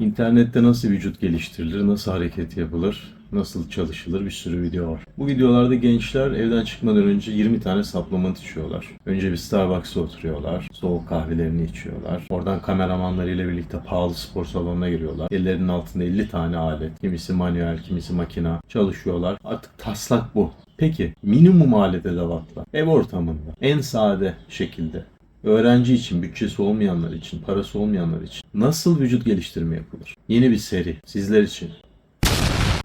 İnternette nasıl vücut geliştirilir, nasıl hareket yapılır, nasıl çalışılır bir sürü video var. Bu videolarda gençler evden çıkmadan önce 20 tane supplement içiyorlar. Önce bir Starbucks'a oturuyorlar, soğuk kahvelerini içiyorlar. Oradan kameramanlarıyla birlikte pahalı spor salonuna giriyorlar. Ellerinin altında 50 tane alet, kimisi manuel, kimisi makina çalışıyorlar. Artık taslak bu. Peki minimum alet edevatla ev ortamında en sade şekilde öğrenci için, bütçesi olmayanlar için, parası olmayanlar için nasıl vücut geliştirme yapılır? Yeni bir seri sizler için.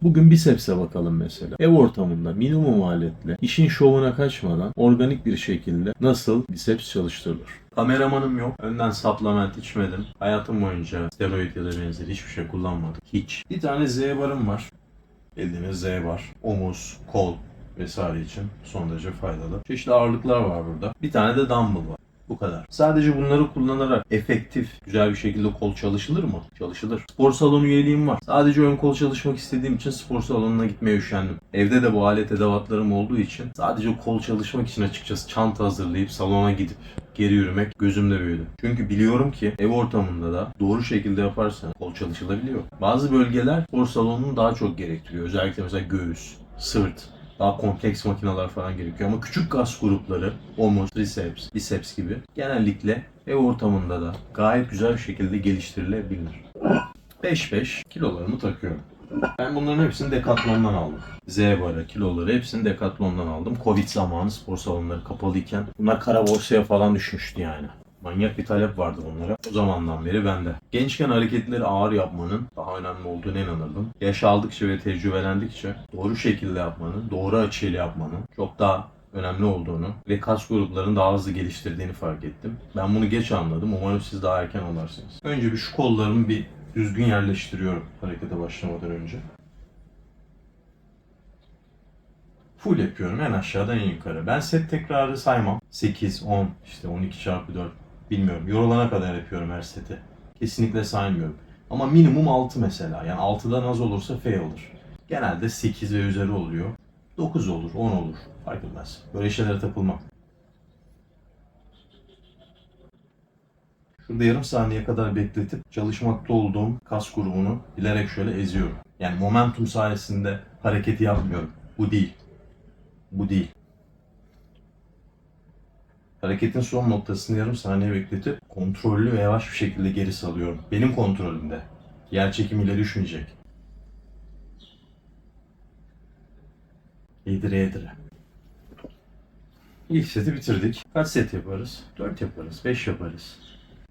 Bugün biseps'e bakalım mesela. Ev ortamında minimum aletle, işin şovuna kaçmadan organik bir şekilde nasıl biceps çalıştırılır? Kameramanım yok. Önden supplement içmedim. Hayatım boyunca steroid ya da benzeri hiçbir şey kullanmadım. Hiç. Bir tane Z barım var. Bildiğiniz Z var. Omuz, kol vesaire için son derece faydalı. Çeşitli ağırlıklar var burada. Bir tane de dumbbell var. Bu kadar. Sadece bunları kullanarak efektif, güzel bir şekilde kol çalışılır mı? Çalışılır. Spor salonu üyeliğim var. Sadece ön kol çalışmak istediğim için spor salonuna gitmeye üşendim. Evde de bu alet edevatlarım olduğu için sadece kol çalışmak için açıkçası çanta hazırlayıp salona gidip geri yürümek gözümde büyüdü. Çünkü biliyorum ki ev ortamında da doğru şekilde yaparsan kol çalışılabiliyor. Bazı bölgeler spor salonunu daha çok gerektiriyor. Özellikle mesela göğüs, sırt, daha kompleks makineler falan gerekiyor. Ama küçük kas grupları, omuz, triceps, biceps gibi genellikle ev ortamında da gayet güzel bir şekilde geliştirilebilir. 5-5 kilolarımı takıyorum. Ben bunların hepsini Decathlon'dan aldım. Z barı, kiloları hepsini Decathlon'dan aldım. Covid zamanı spor salonları kapalıyken bunlar kara borsaya falan düşmüştü yani. Manyak bir talep vardı bunlara. O zamandan beri bende. Gençken hareketleri ağır yapmanın daha önemli olduğunu inanırdım. Yaş aldıkça ve tecrübelendikçe doğru şekilde yapmanın, doğru açıyla yapmanın çok daha önemli olduğunu ve kas gruplarını daha hızlı geliştirdiğini fark ettim. Ben bunu geç anladım. Umarım siz daha erken anlarsınız. Önce bir şu kollarımı bir düzgün yerleştiriyorum harekete başlamadan önce. Full yapıyorum en aşağıdan en yukarı. Ben set tekrarı saymam. 8, 10, işte 12 çarpı 4 bilmiyorum. Yorulana kadar yapıyorum her seti. Kesinlikle saymıyorum. Ama minimum 6 mesela. Yani 6'dan az olursa fail'dir. Genelde 8 ve üzeri oluyor. 9 olur, 10 olur. Fark etmez. Böyle şeylere takılmam. Şurada yarım saniye kadar bekletip çalışmakta olduğum kas grubunu bilerek şöyle eziyorum. Yani momentum sayesinde hareketi yapmıyorum. Bu değil. Bu değil. Hareketin son noktasını yarım saniye bekletip kontrollü ve yavaş bir şekilde geri salıyorum. Benim kontrolümde. Yer çekimiyle düşmeyecek. Yedire yedire. İlk seti bitirdik. Kaç set yaparız? 4 yaparız, 5 yaparız.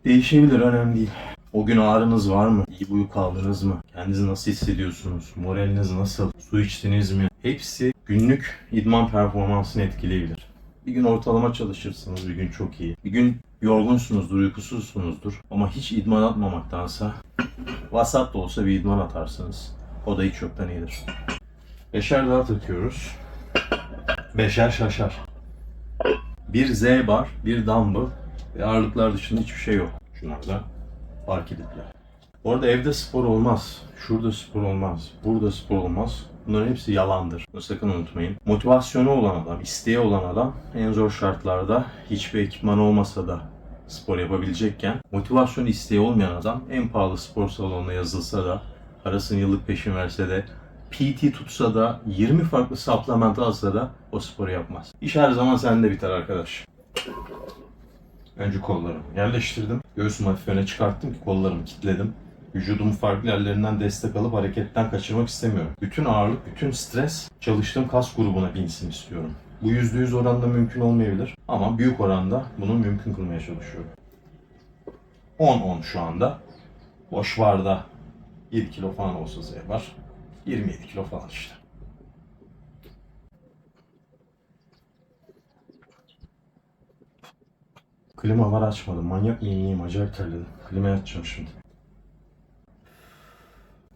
Değişebilir, önemli değil. O gün ağrınız var mı? İyi uyku aldınız mı? Kendinizi nasıl hissediyorsunuz? Moraliniz nasıl? Su içtiniz mi? Hepsi günlük idman performansını etkileyebilir. Bir gün ortalama çalışırsınız, bir gün çok iyi. Bir gün yorgunsunuzdur, uykusuzsunuzdur. Ama hiç idman atmamaktansa vasat da olsa bir idman atarsınız. O da hiç yoktan iyidir. Beşer daha takıyoruz. Beşer şaşar. Bir Z bar, bir dumbbell ve ağırlıklar dışında hiçbir şey yok. Şunlar da fark edipler. Orada evde spor olmaz. Şurada spor olmaz. Burada spor olmaz. Bunların hepsi yalandır. Bunu sakın unutmayın. Motivasyonu olan adam, isteği olan adam en zor şartlarda hiçbir ekipman olmasa da spor yapabilecekken motivasyonu isteği olmayan adam en pahalı spor salonuna yazılsa da parasını yıllık peşin verse de PT tutsa da 20 farklı supplement alsa da o sporu yapmaz. İş her zaman sende biter arkadaş. Önce kollarımı yerleştirdim. Göğsümü hafif öne çıkarttım ki kollarımı kilitledim. Vücudumun farklı yerlerinden destek alıp hareketten kaçırmak istemiyorum. Bütün ağırlık, bütün stres çalıştığım kas grubuna binsin istiyorum. Bu %100 oranda mümkün olmayabilir ama büyük oranda bunu mümkün kılmaya çalışıyorum. 10-10 şu anda. Boş barda 7 kilo falan olsa Z var. 27 kilo falan işte. Klima var açmadım. Manyak mıyım? Acayip terledim. Klimayı açacağım şimdi.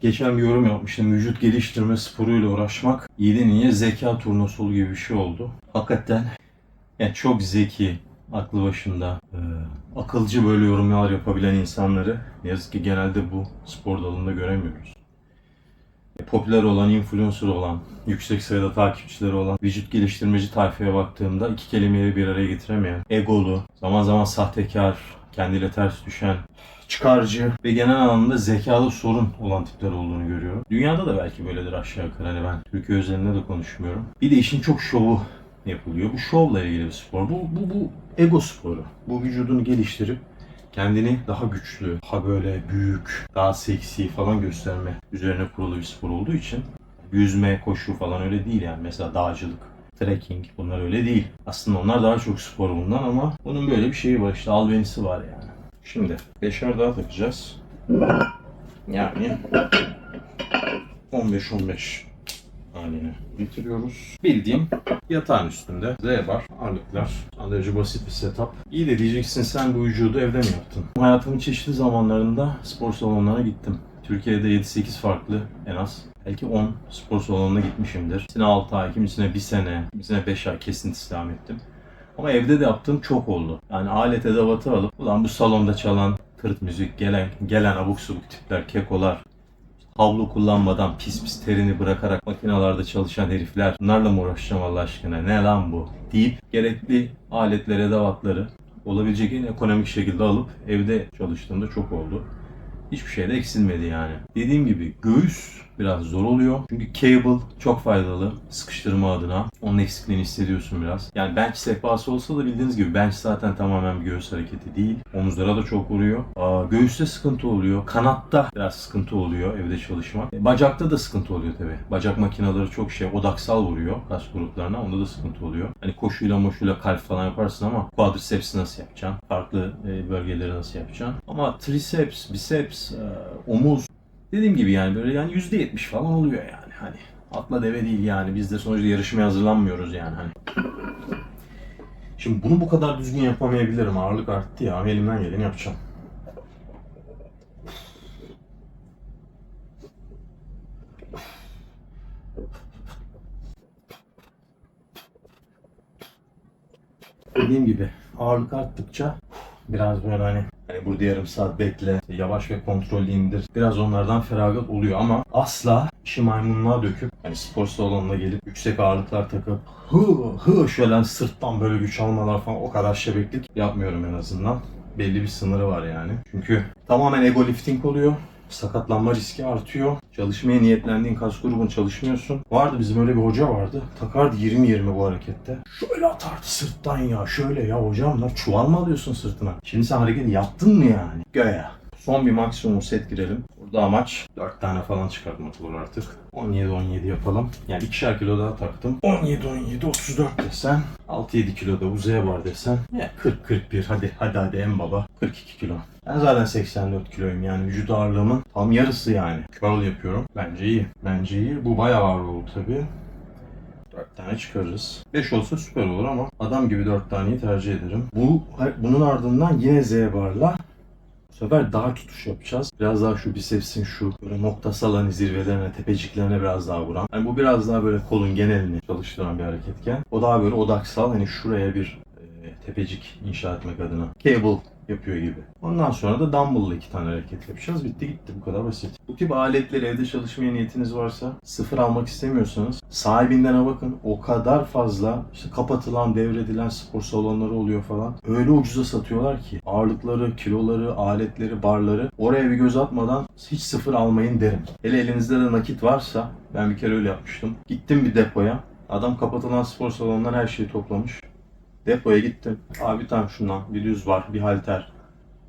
Geçen bir yorum yapmıştım. Vücut geliştirme sporuyla uğraşmak iyi niye zeka turnusolu gibi bir şey oldu. Hakikaten yani çok zeki, aklı başında, e, akılcı böyle yorumlar yapabilen insanları ne yazık ki genelde bu spor dalında göremiyoruz. popüler olan, influencer olan, yüksek sayıda takipçileri olan vücut geliştirmeci tayfaya baktığımda iki kelimeyi bir araya getiremeyen, egolu, zaman zaman sahtekar, kendiyle ters düşen, çıkarcı ve genel anlamda zekalı sorun olan tipler olduğunu görüyorum. Dünyada da belki böyledir aşağı yukarı. Hani ben Türkiye özelinde de konuşmuyorum. Bir de işin çok şovu yapılıyor. Bu şovla ilgili bir spor. Bu, bu, bu ego sporu. Bu vücudunu geliştirip kendini daha güçlü, daha böyle büyük, daha seksi falan gösterme üzerine kurulu bir spor olduğu için yüzme, koşu falan öyle değil yani. Mesela dağcılık, trekking bunlar öyle değil. Aslında onlar daha çok spor bundan ama bunun böyle bir şeyi var işte albenisi var yani. Şimdi beşer daha takacağız. Yani 15-15 haline getiriyoruz. Bildiğim yatağın üstünde Z var. Son derece basit bir setup. İyi de diyeceksin sen bu vücudu evde mi yaptın? Hayatımın çeşitli zamanlarında spor salonlarına gittim. Türkiye'de 7-8 farklı en az. Belki 10 spor salonuna gitmişimdir. Kimisine 6 ay, kimisine 1 sene, kimisine 5 ay kesintisiz devam ettim. Ama evde de yaptığım çok oldu. Yani alet edevatı alıp ulan bu salonda çalan tırt müzik, gelen gelen abuk subuk tipler, kekolar, havlu kullanmadan pis pis terini bırakarak makinalarda çalışan herifler bunlarla mı uğraşacağım Allah aşkına ne lan bu deyip gerekli aletleri, edevatları olabilecek en ekonomik şekilde alıp evde çalıştığımda çok oldu. Hiçbir şey de eksilmedi yani. Dediğim gibi göğüs biraz zor oluyor. Çünkü cable çok faydalı sıkıştırma adına. Onun eksikliğini hissediyorsun biraz. Yani bench sehpası olsa da bildiğiniz gibi bench zaten tamamen bir göğüs hareketi değil. Omuzlara da çok vuruyor. Aa, göğüste sıkıntı oluyor. Kanatta biraz sıkıntı oluyor evde çalışmak. E, bacakta da sıkıntı oluyor tabi. Bacak makineleri çok şey odaksal vuruyor kas gruplarına. Onda da sıkıntı oluyor. Hani koşuyla moşuyla kalp falan yaparsın ama quadriceps nasıl yapacaksın? Farklı e, bölgeleri nasıl yapacaksın? Ama triceps, biceps, e, omuz Dediğim gibi yani böyle yani %70 falan oluyor yani hani. Atla deve değil yani. Biz de sonuçta yarışmaya hazırlanmıyoruz yani hani. Şimdi bunu bu kadar düzgün yapamayabilirim. Ağırlık arttı ya. Elimden geleni yapacağım. Dediğim gibi ağırlık arttıkça biraz böyle hani Hani burada yarım saat bekle, yavaş ve kontrollü indir. Biraz onlardan feragat oluyor ama asla işi maymunluğa döküp hani spor salonuna gelip yüksek ağırlıklar takıp hı hı şöyle hani sırttan böyle güç almalar falan o kadar şebeklik yapmıyorum en azından. Belli bir sınırı var yani. Çünkü tamamen ego lifting oluyor. Sakatlanma riski artıyor. Çalışmaya niyetlendiğin kas grubun çalışmıyorsun. Vardı bizim öyle bir hoca vardı. Takardı 20-20 bu harekette. Şöyle atardı sırttan ya. Şöyle ya hocam lan çuval mı alıyorsun sırtına? Şimdi sen hareketi yaptın mı yani? Göğe. Son bir maksimum set girelim. Burada amaç 4 tane falan çıkartmak olur artık. 17-17 yapalım. Yani 2'şer kilo daha taktım. 17-17 34 desen 6-7 kilo da uzaya var desen. Ya 40-41 hadi hadi hadi en baba 42 kilo. Ben zaten 84 kiloyum yani vücut ağırlığımın tam yarısı yani. Curl yapıyorum. Bence iyi. Bence iyi. Bu bayağı ağır oldu tabii. 4 tane çıkarırız. 5 olsa süper olur ama adam gibi 4 taneyi tercih ederim. Bu bunun ardından yine Z barla bu sefer daha tutuş yapacağız. Biraz daha şu bisepsin şu böyle noktasal hani zirvelerine, tepeciklerine biraz daha vuran. Yani bu biraz daha böyle kolun genelini çalıştıran bir hareketken. O daha böyle odaksal hani şuraya bir e, tepecik inşa etmek adına. Cable yapıyor gibi. Ondan sonra da dumbbell'la iki tane hareket yapacağız. Bitti gitti bu kadar basit. Bu tip aletleri evde çalışmaya niyetiniz varsa sıfır almak istemiyorsanız sahibinden bakın. O kadar fazla işte kapatılan, devredilen spor salonları oluyor falan. Öyle ucuza satıyorlar ki ağırlıkları, kiloları, aletleri, barları oraya bir göz atmadan hiç sıfır almayın derim. Hele elinizde de nakit varsa ben bir kere öyle yapmıştım. Gittim bir depoya. Adam kapatılan spor salonundan her şeyi toplamış. Depoya gittim. Abi tam şundan bir düz var, bir halter.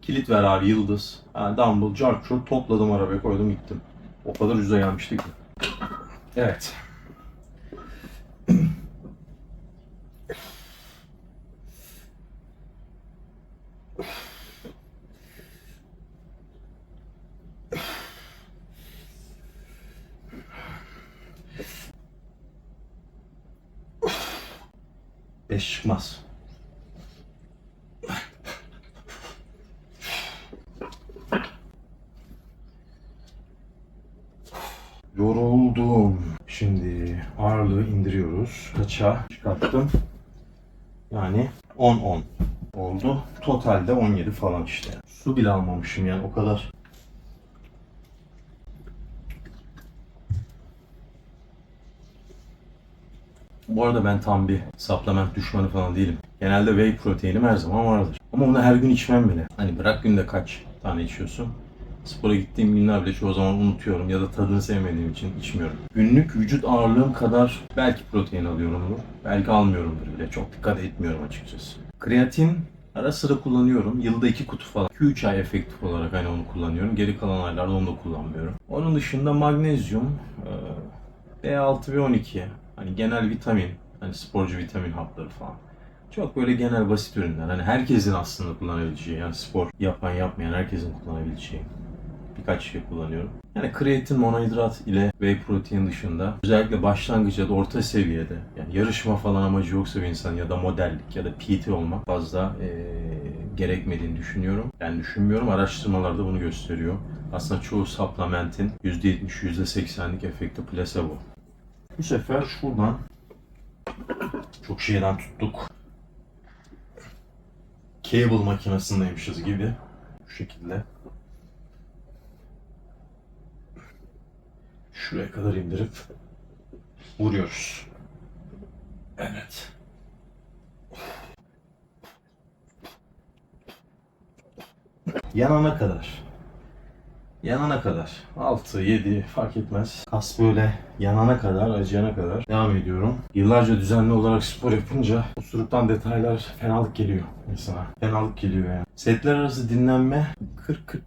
Kilit ver abi yıldız. Yani dumbbell, jar churt topladım arabaya koydum gittim. O kadar ucuza gelmişti ki. Evet. Beş çıkmaz. aşağı çıkarttım. Yani 10-10 oldu. Totalde 17 falan işte. Su bile almamışım yani o kadar. Bu arada ben tam bir supplement düşmanı falan değilim. Genelde whey proteinim her zaman vardır. Ama onu her gün içmem bile. Hani bırak günde kaç tane içiyorsun. Spora gittiğim günler bile çoğu zaman unutuyorum ya da tadını sevmediğim için içmiyorum. Günlük vücut ağırlığım kadar belki protein alıyorumdur. Belki almıyorumdur bile. Çok dikkat etmiyorum açıkçası. Kreatin ara sıra kullanıyorum. Yılda iki kutu falan. 2-3 ay efektif olarak hani onu kullanıyorum. Geri kalan aylarda onu da kullanmıyorum. Onun dışında magnezyum, e, B6 ve 12. Hani genel vitamin, hani sporcu vitamin hapları falan. Çok böyle genel basit ürünler. Hani herkesin aslında kullanabileceği, yani spor yapan yapmayan herkesin kullanabileceği birkaç şey kullanıyorum. Yani kreatin monohidrat ile whey protein dışında özellikle başlangıç ya da orta seviyede yani yarışma falan amacı yoksa bir insan ya da modellik ya da PT olmak fazla eee, gerekmediğini düşünüyorum. Ben düşünmüyorum. Araştırmalar da bunu gösteriyor. Aslında çoğu supplementin %70, %80'lik efekti plasebo. Bu sefer şuradan çok şeyden tuttuk. Cable makinesindeymişiz gibi. Bu şekilde. Şuraya kadar indirip vuruyoruz. Evet. Yanana kadar. Yanana kadar. 6, 7 fark etmez. Kas böyle yanana kadar, acıyana kadar devam ediyorum. Yıllarca düzenli olarak spor yapınca osuruktan detaylar fenalık geliyor insana. Fenalık geliyor yani. Setler arası dinlenme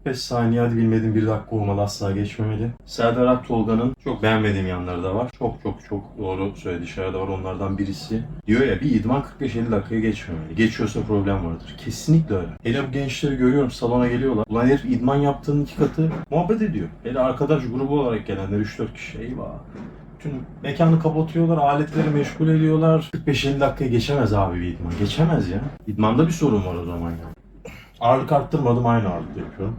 40-45 saniye hadi bilmedim bir dakika olmalı asla geçmemeli. Serdar Aktolga'nın çok beğenmediğim yanları da var. Çok çok çok doğru söylediği şeyler de var. Onlardan birisi diyor ya bir idman 45-50 dakikaya geçmemeli. Geçiyorsa problem vardır. Kesinlikle öyle. Hele bu gençleri görüyorum salona geliyorlar. Ulan herif idman yaptığının iki katı muhabbet ediyor. Hele arkadaş grubu olarak gelenler 3-4 kişi. Eyvah. Bütün mekanı kapatıyorlar, aletleri meşgul ediyorlar. 45-50 dakikaya geçemez abi bir idman. Geçemez ya. İdmanda bir sorun var o zaman ya. Ağırlık arttırmadım aynı ağırlıkta yapıyorum.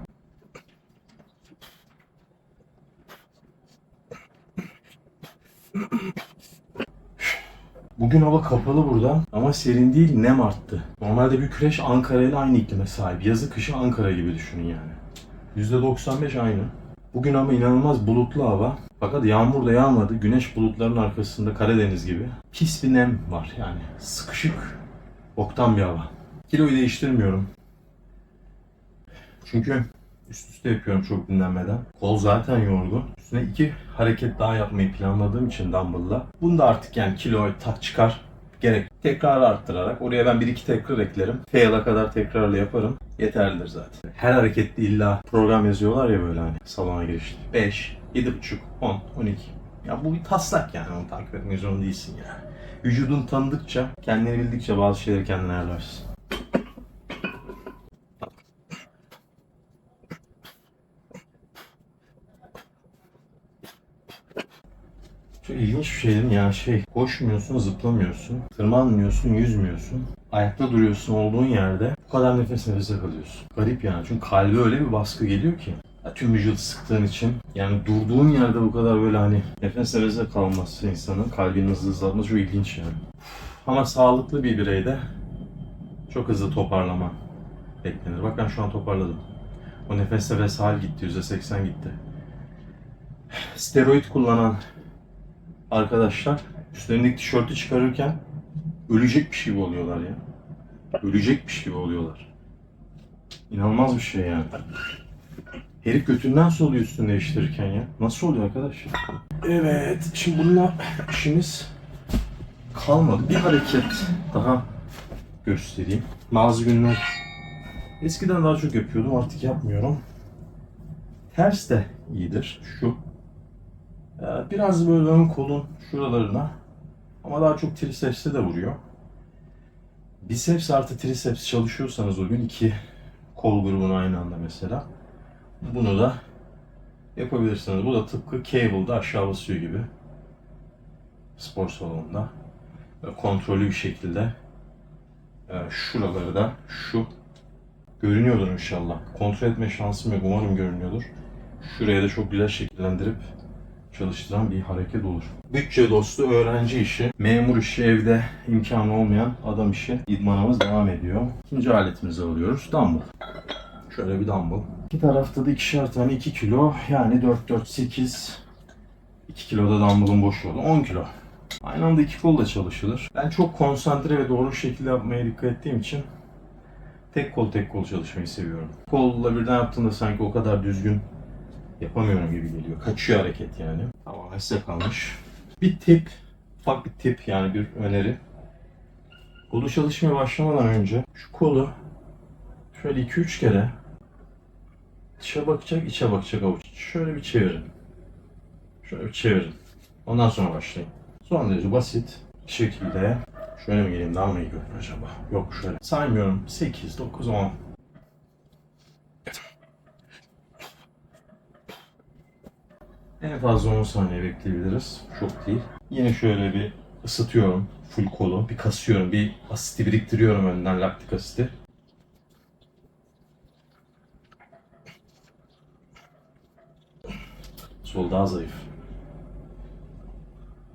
Bugün hava kapalı burada ama serin değil nem arttı. Normalde bir güreş Ankara ile aynı iklime sahip. Yazı kışı Ankara gibi düşünün yani. %95 aynı. Bugün ama inanılmaz bulutlu hava. Fakat yağmur da yağmadı. Güneş bulutların arkasında Karadeniz gibi. Pis bir nem var yani. Sıkışık, boktan bir hava. Kiloyu değiştirmiyorum. Çünkü üst üste yapıyorum çok dinlenmeden. Kol zaten yorgun. Üstüne iki hareket daha yapmayı planladığım için dumbbell'la. Bunda artık yani kilo tak çıkar gerek. Tekrar arttırarak oraya ben bir iki tekrar eklerim. Fail'a kadar tekrarla yaparım. Yeterlidir zaten. Her harekette illa program yazıyorlar ya böyle hani salona girişte. 5, 7,5, 10, 12. Ya bu bir taslak yani onu takip etmek zorunda değilsin ya. Vücudun tanıdıkça, kendini bildikçe bazı şeyleri kendine ayarlarsın. Çok ilginç bir şey değil mi? Yani şey, koşmuyorsun, zıplamıyorsun, tırmanmıyorsun, yüzmüyorsun. Ayakta duruyorsun olduğun yerde bu kadar nefes nefese kalıyorsun. Garip yani çünkü kalbe öyle bir baskı geliyor ki. Tüm vücudu sıktığın için yani durduğun yerde bu kadar böyle hani nefes nefese kalması insanın kalbinin hızlı hızlanması çok ilginç yani. Ama sağlıklı bir bireyde çok hızlı toparlama beklenir. Bak ben şu an toparladım. O nefes nefes hal gitti. %80 gitti. Steroid kullanan arkadaşlar üstlerindeki tişörtü çıkarırken ölecekmiş gibi oluyorlar ya. Ölecekmiş gibi oluyorlar. İnanılmaz bir şey yani. Herif götünden soluyor üstünü değiştirirken ya. Nasıl oluyor arkadaş? Evet, şimdi bununla işimiz kalmadı. Bir hareket daha göstereyim. Bazı günler eskiden daha çok yapıyordum artık yapmıyorum. Ters de iyidir. Şu Biraz böyle ön kolun şuralarına ama daha çok triceps'e de vuruyor. Biceps artı triceps çalışıyorsanız o gün iki kol grubunu aynı anda mesela bunu da yapabilirsiniz. Bu da tıpkı cable'da aşağı basıyor gibi spor salonunda kontrollü bir şekilde e, şuraları da şu görünüyordur inşallah. Kontrol etme şansım yok. Umarım görünüyordur. Şuraya da çok güzel şekillendirip çalıştıran bir hareket olur. Bütçe dostu öğrenci işi, memur işi, evde imkanı olmayan adam işi idmanımız devam ediyor. İkinci aletimizi alıyoruz. Dumbbell. Şöyle bir dumbbell. İki tarafta da ikişer tane 2 kilo yani 4 4 8 2 kilo da dumbbell'ın boş yolu 10 kilo. Aynı anda iki kol da çalışılır. Ben çok konsantre ve doğru şekilde yapmaya dikkat ettiğim için tek kol tek kol çalışmayı seviyorum. Kolla birden yaptığında sanki o kadar düzgün yapamıyorum gibi geliyor. Kaçıyor hareket yani. Tamam size kalmış. Bir tip, ufak bir tip yani bir öneri. Kolu çalışmaya başlamadan önce şu kolu şöyle 2-3 kere dışa bakacak, içe bakacak avuç. Şöyle bir çevirin. Şöyle bir çevirin. Ondan sonra başlayın. Son derece basit bir şekilde şöyle mi geleyim daha mı iyi görünür acaba? Yok şöyle. Saymıyorum. 8, 9, 10. En fazla 10 saniye bekleyebiliriz. Çok değil. Yine şöyle bir ısıtıyorum. Full kolu. Bir kasıyorum. Bir asiti biriktiriyorum önden laktik asiti. Sol daha zayıf.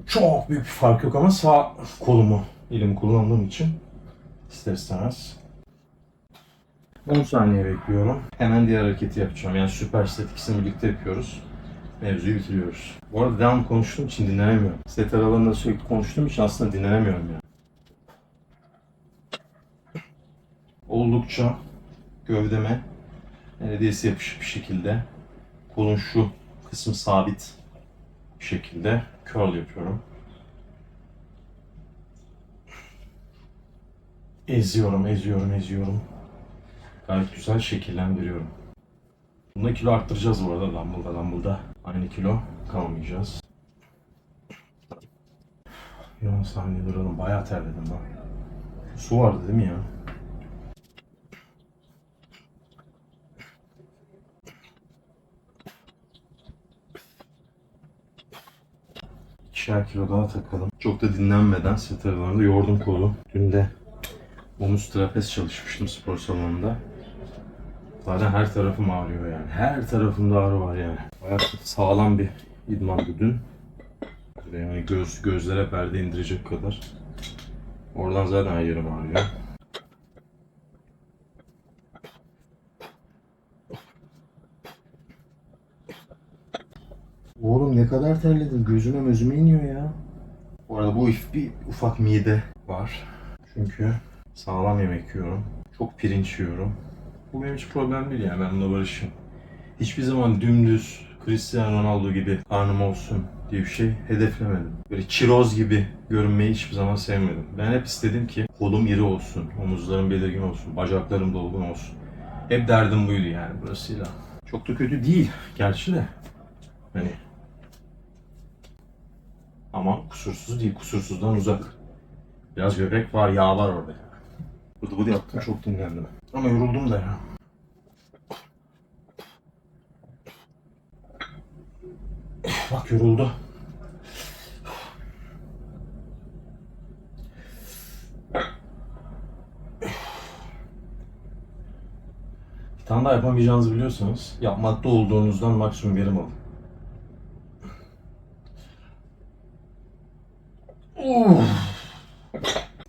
Çok büyük bir fark yok ama sağ kolumu elimi kullandığım için ister istemez 10 saniye bekliyorum. Hemen diğer hareketi yapacağım. Yani süper set ikisini birlikte yapıyoruz. Mevzuyu bitiriyoruz. Bu arada devam konuştuğum için dinlenemiyorum. Set aralarında sürekli konuştuğum için aslında dinlenemiyorum yani. Oldukça gövdeme neredeyse yapışık bir şekilde kolun şu kısmı sabit bir şekilde curl yapıyorum. Eziyorum, eziyorum, eziyorum. Gayet güzel şekillendiriyorum. Bunda kilo arttıracağız bu arada dumbbell'da dumbbell'da. Aynı kilo kalmayacağız. 10 saniye duralım. Bayağı terledim lan. Su vardı değil mi ya? İkişer kilo daha takalım. Çok da dinlenmeden set aralarında yordum kolu. Dün de omuz trapez çalışmıştım spor salonunda. Zaten her tarafım ağrıyor yani. Her tarafımda ağrı var yani. Bayağı sağlam bir idmandı dün. Yani göz, gözlere perde indirecek kadar. Oradan zaten her yerim ağrıyor. Oğlum ne kadar terledim. Gözüme gözüme iniyor ya. Bu arada bu if bir ufak mide var. Çünkü sağlam yemek yiyorum. Çok pirinç yiyorum. Bu benim için problem değil yani ben bununla barışım. Hiçbir zaman dümdüz Cristiano Ronaldo gibi karnım olsun diye bir şey hedeflemedim. Böyle çiroz gibi görünmeyi hiçbir zaman sevmedim. Ben hep istedim ki kolum iri olsun, omuzlarım belirgin olsun, bacaklarım dolgun olsun. Hep derdim buydu yani burasıyla. Çok da kötü değil gerçi de. Hani ama kusursuz değil, kusursuzdan uzak. Biraz göbek var, yağ var orada. Bıdı bıdı yaptım, çok dinlendim. Ama yoruldum da ya. Bak yoruldu. Bir tane daha yapamayacağınızı biliyorsanız yapmakta olduğunuzdan maksimum verim alın. Bir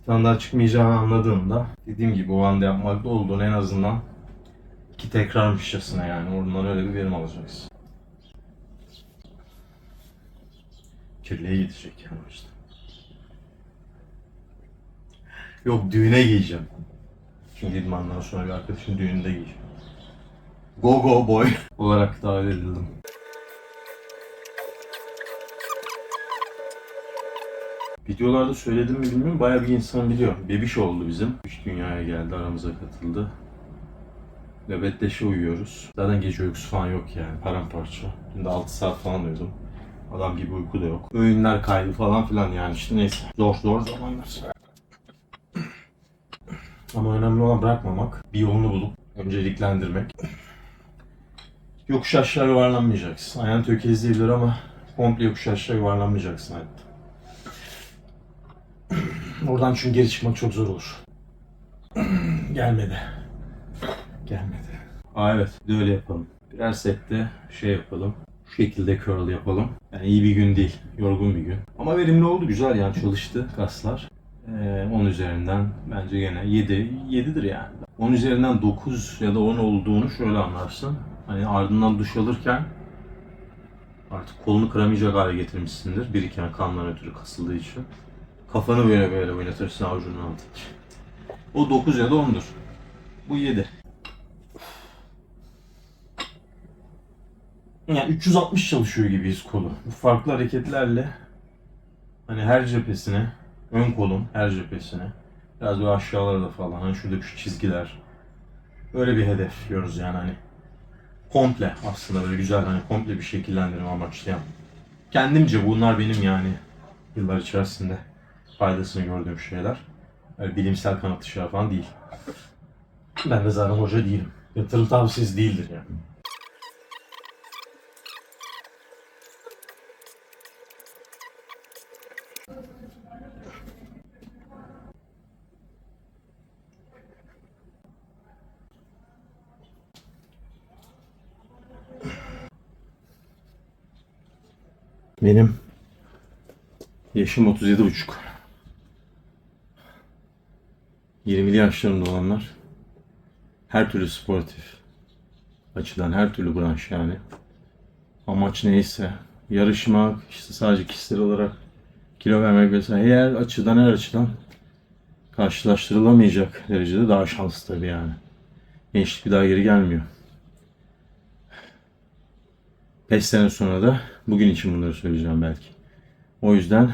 tane daha çıkmayacağını anladığımda dediğim gibi o anda yapmakta olduğunu en azından iki tekrarmışçasına yani oradan öyle bir verim alacaksın. Kirliye gidecek yani işte. Yok düğüne giyeceğim. Şimdi idmandan sonra bir arkadaşın düğününde giyeceğim. Go go boy olarak davet edildim. Videolarda söyledim mi bilmiyorum. Bayağı bir insan biliyor. Bebiş oldu bizim. Üç dünyaya geldi, aramıza katıldı. Nöbetleşe uyuyoruz. Zaten gece uykusu falan yok yani, paramparça. Dün de 6 saat falan uyudum. Adam gibi uyku da yok. Öğünler kaydı falan filan yani işte neyse. Zor zor zamanlar. Ama önemli olan bırakmamak. Bir yolunu bulup önceliklendirmek. Yokuş aşağı yuvarlanmayacaksın. Ayağın tökezleyebilir ama komple yokuş aşağı yuvarlanmayacaksın hayatta. Oradan çünkü geri çıkmak çok zor olur. Gelmedi. Gelmedi. Aa evet, bir de öyle yapalım. Birer sette şey yapalım. Şu şekilde curl yapalım. Yani iyi bir gün değil, yorgun bir gün. Ama verimli oldu, güzel yani çalıştı kaslar. Ee, 10 üzerinden bence gene 7, 7'dir yani. 10 üzerinden 9 ya da 10 olduğunu şöyle anlarsın. Hani ardından duş alırken Artık kolunu kıramayacak hale getirmişsindir. Biriken kandan ötürü kasıldığı için. Kafanı böyle böyle oynatırsın avucunun altı. O 9 ya da 10'dur. Bu 7. Yani 360 çalışıyor gibiyiz kolu. Bu farklı hareketlerle hani her cephesine, ön kolun her cephesine, biraz böyle aşağılara da falan, hani şurada şu çizgiler. Öyle bir hedef diyoruz yani hani. Komple aslında böyle güzel hani komple bir şekillendirme amaçlayan. Kendimce bunlar benim yani yıllar içerisinde faydasını gördüğüm şeyler. Öyle bilimsel kanıtlı falan değil. Ben de zaten hoca değilim. Yatırım tavsiyesi değildir yani. Benim yaşım 37 buçuk. 20'li yaşlarımda olanlar her türlü sportif açıdan her türlü branş yani amaç neyse yarışmak işte sadece kişisel olarak kilo vermek vesaire her açıdan her açıdan karşılaştırılamayacak derecede daha şanslı tabii yani. Gençlik bir daha geri gelmiyor. 5 sene sonra da bugün için bunları söyleyeceğim belki. O yüzden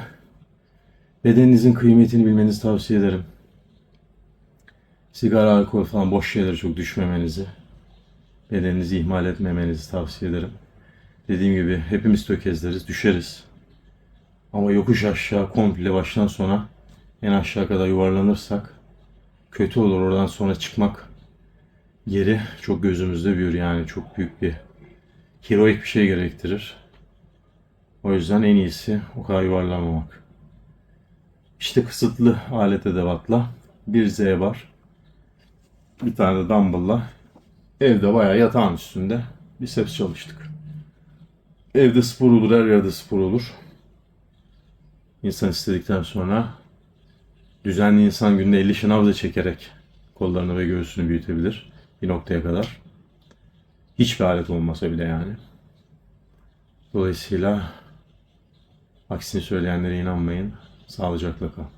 bedeninizin kıymetini bilmenizi tavsiye ederim. Sigara, alkol falan boş şeylere çok düşmemenizi, bedeninizi ihmal etmemenizi tavsiye ederim. Dediğim gibi hepimiz tökezleriz, düşeriz. Ama yokuş aşağı komple baştan sona en aşağı kadar yuvarlanırsak kötü olur. Oradan sonra çıkmak geri çok gözümüzde büyür yani çok büyük bir heroik bir şey gerektirir. O yüzden en iyisi o kadar yuvarlanmamak. İşte kısıtlı alet edevatla bir Z var. Bir tane de dumbbell'la evde bayağı yatağın üstünde biceps çalıştık. Evde spor olur, her yerde spor olur. İnsan istedikten sonra düzenli insan günde 50 şınav da çekerek kollarını ve göğsünü büyütebilir bir noktaya kadar. Hiçbir alet olmasa bile yani. Dolayısıyla aksini söyleyenlere inanmayın. Sağlıcakla kalın.